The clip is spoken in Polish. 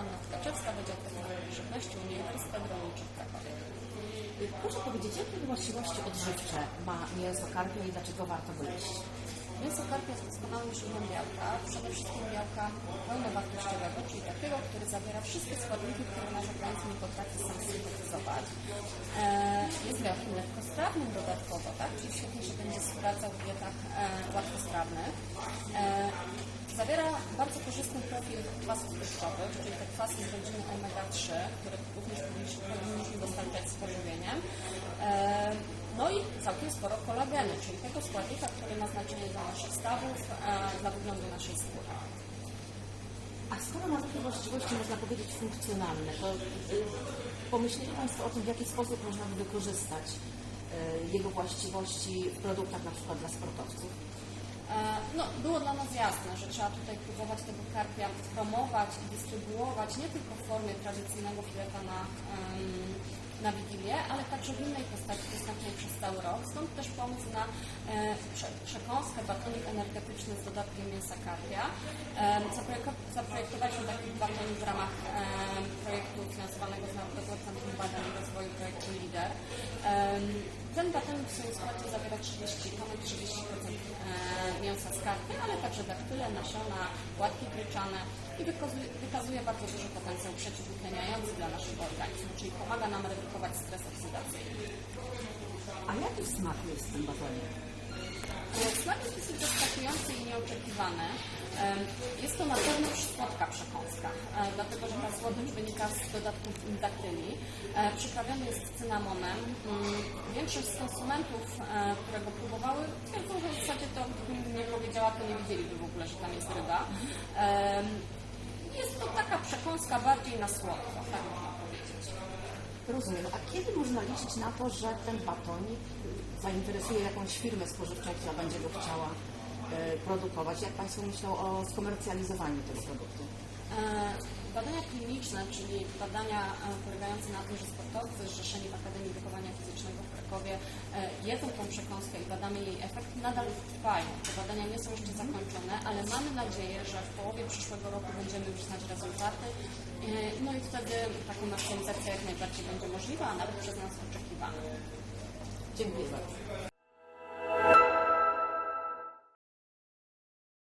Anna Tkaczewska, Wydział Technologii Żywności Uniwersytetu Rolniczych w Krakowie. Proszę powiedzieć, jakie właściwości odżywcze ma mięso karpia i dlaczego warto go jeść? Mięso karpia jest doskonałym źródłem białka, przede wszystkim białka pełnowartościowego, czyli takiego, który zawiera wszystkie składniki, które nasz organizm nie potrafi sam syntetyzować. E, jest białkiem lekkostrawnym dodatkowo, tak? czyli świetnie się będzie sprawdzał w dietach e, łatwostrawnych. Bardzo korzystny profil kwasów tłuszczowych, czyli te kwasy z rodziny omega-3, które również powinniśmy dostarczać z pożywieniem. E, No i całkiem sporo kolagenu, czyli tego składnika, który ma znaczenie dla naszych stawów, e, dla wyglądu naszej skóry. A skoro ma takie właściwości, można powiedzieć, funkcjonalne, to y, pomyśleli Państwo o tym, w jaki sposób można by wykorzystać y, jego właściwości w produktach na przykład dla sportowców? E, było dla nas jasne, że trzeba tutaj próbować tego karpia promować i dystrybuować nie tylko w formie tradycyjnego fileta na, na Wigilię, ale także w innej postaci dostępnej przez cały rok. Stąd też pomysł na e, prze- przekąskę batonik energetyczny z dodatkiem mięsa karpia. Zaprojeko- Zaprojektowaliśmy taki batonik w ramach Ten w swoim składzie zawiera 30, ponad 30% e, mięsa z karpia, ale także daktyle, nasiona, płatki gryczane i wykazuje, wykazuje bardzo duży potencjał przeciwutleniający dla naszego organizmu, czyli pomaga nam redukować stres oksydacyjny. A jaki w smaku jest ten batonik? Smak jest dosyć zaskakujący i nieoczekiwany. Em, Jest to na słodycz wynika z dodatków daktyli. E, Przyprawiony jest cynamonem. Mm, Większość z konsumentów, e, które go próbowały, twierdzą, że w zasadzie to, gdybym nie powiedziała, to nie widzieliby w ogóle, że tam jest ryba. Jest to taka przekąska bardziej na słodko, tak można powiedzieć. Rozumiem. A kiedy można liczyć na to, że ten batonik zainteresuje jakąś firmę spożywczą, która będzie go chciała e, produkować? Jak Państwo myślą o skomercjalizowaniu tego produktu? Badania kliniczne, czyli badania e, polegające na tym, że sportowcy zrzeszeni w Akademii Wychowania Fizycznego w Krakowie e, jedzą tą przekąskę i badamy jej efekt, nadal trwają. Te badania nie są jeszcze zakończone, ale mamy nadzieję, że w połowie przyszłego roku będziemy już znać rezultaty. E, No i wtedy ta komercjalizacja jak najbardziej będzie możliwa, a nawet przez nas oczekiwana. Dziękuję bardzo.